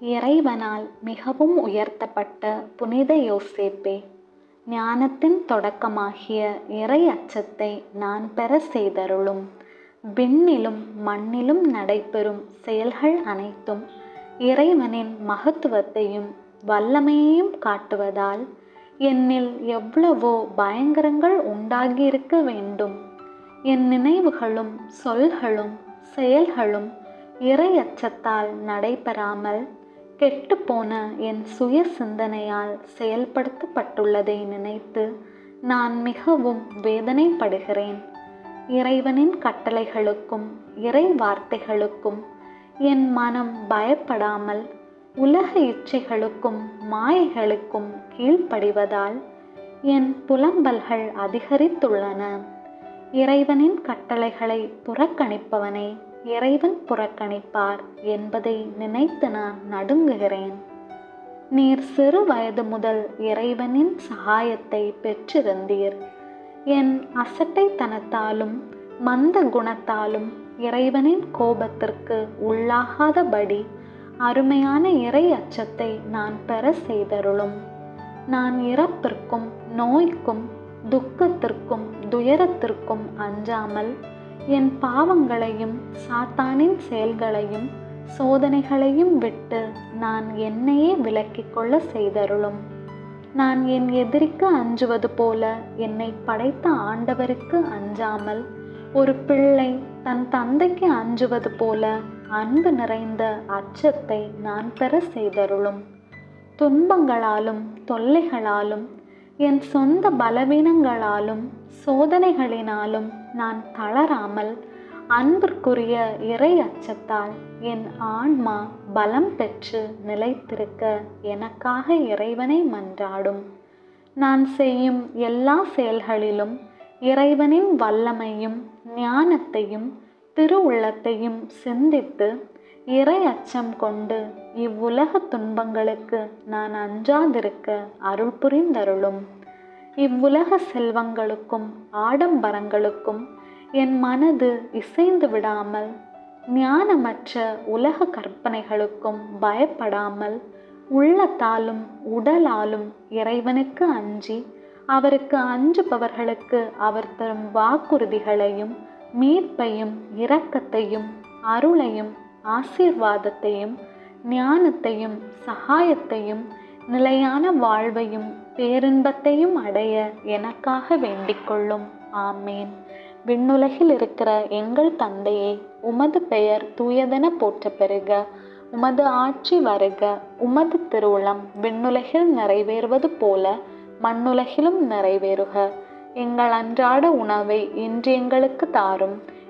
இறைவனால் மிகவும் உயர்த்தப்பட்ட புனித யோசேப்பே ஞானத்தின் தொடக்கமாகிய இறை அச்சத்தை நான் பெற செய்தருளும். விண்ணிலும் மண்ணிலும் நடைபெறும் செயல்கள் அனைத்தும் இறைவனின் மகத்துவத்தையும் வல்லமையையும் காட்டுவதால் என்னில் எவ்வளவோ பயங்கரங்கள் உண்டாகியிருக்க வேண்டும். என் நினைவுகளும் சொல்களும் செயல்களும் இறை அச்சத்தால் நடைபெறாமல் கெட்டுப்போன என் சுய சிந்தனையால் செயல்படுத்தப்பட்டுள்ளதை நினைத்து நான் மிகவும் வேதனைப்படுகிறேன். இறைவனின் கட்டளைகளுக்கும் இறை வார்த்தைகளுக்கும் என் மனம் பயப்படாமல் உலக இச்சைகளுக்கும் மாயைகளுக்கும் கீழ்ப்படிவதால் என் புலம்பல்கள் அதிகரித்துள்ளன. இறைவனின் கட்டளைகளை புறக்கணிப்பவனை இறைவன் புறக்கணிப்பார் என்பதை நினைத்து நான் நடுங்குகிறேன். நீர் சிறு வயது முதல் இறைவனின் சகாயத்தை பெற்றிருந்தீர். என் அசட்டைத்தனத்தாலும் மந்த குணத்தாலும் இறைவனின் கோபத்திற்கு உள்ளாகாதபடி அருமையான இறை அச்சத்தை நான் பெற செய்தருளும். நான் இறப்பிற்கும் நோய்க்கும் துக்கத்திற்கும் துயரத்திற்கும் அஞ்சாமல் என் பாவங்களையும் சாத்தானின் செயல்களையும் சோதனைகளையும் விட்டு நான் என்னையே விலக்கிக் கொள்ள செய்தருளும். நான் என் எதிரிக்கு அஞ்சுவது போல என்னை படைத்த ஆண்டவருக்கு அஞ்சாமல் ஒரு பிள்ளை தன் தந்தைக்கு அஞ்சுவது போல அன்பு நிறைந்த அச்சத்தை நான் பெற செய்தருளும். துன்பங்களாலும் தொல்லைகளாலும் என் சொந்த பலவீனங்களாலும் சோதனைகளினாலும் நான் தளராமல் அன்பிற்குரிய இறை அச்சத்தால் என் ஆன்மா பலம் பெற்று நிலைத்திருக்க எனக்காக இறைவனை மன்றாடும். நான் செய்யும் எல்லா செயல்களிலும் இறைவனின் வல்லமையும் ஞானத்தையும் திருவுள்ளத்தையும் சிந்தித்து இறை அச்சம் கொண்டு இவ்வுலக துன்பங்களுக்கு நான் அஞ்சாதிருக்க அருள் புரிந்தருளும். இவ்வுலக செல்வங்களுக்கும் ஆடம்பரங்களுக்கும் என் மனது இசைந்து விடாமல் ஞானமற்ற உலக கற்பனைகளுக்கும் பயப்படாமல் உள்ளத்தாலும் உடலாலும் இறைவனுக்கு அஞ்சி அவருக்கு அஞ்சுபவர்களுக்கு அவர் தரும் வாக்குறுதிகளையும் மீட்பையும் இரக்கத்தையும் அருளையும் ஆசீர்வாதத்தையும் ஞானத்தையும் சகாயத்தையும் நிலையான வாழ்வையும் பேரின்பத்தையும் அடைய எனக்காக வேண்டிக்கொள்ளும் ஆமேன். விண்ணுலகில் இருக்கிற எங்கள் தந்தையே உமது பெயர் தூயதென போற்ற பெறுக. உமது ஆட்சி வருக. உமது திருவுளம் விண்ணுலகில் நிறைவேறுவது போல மண்ணுலகிலும் நிறைவேறுக. எங்கள் அன்றாட உணவை இன்று எங்களுக்கு தாரும்.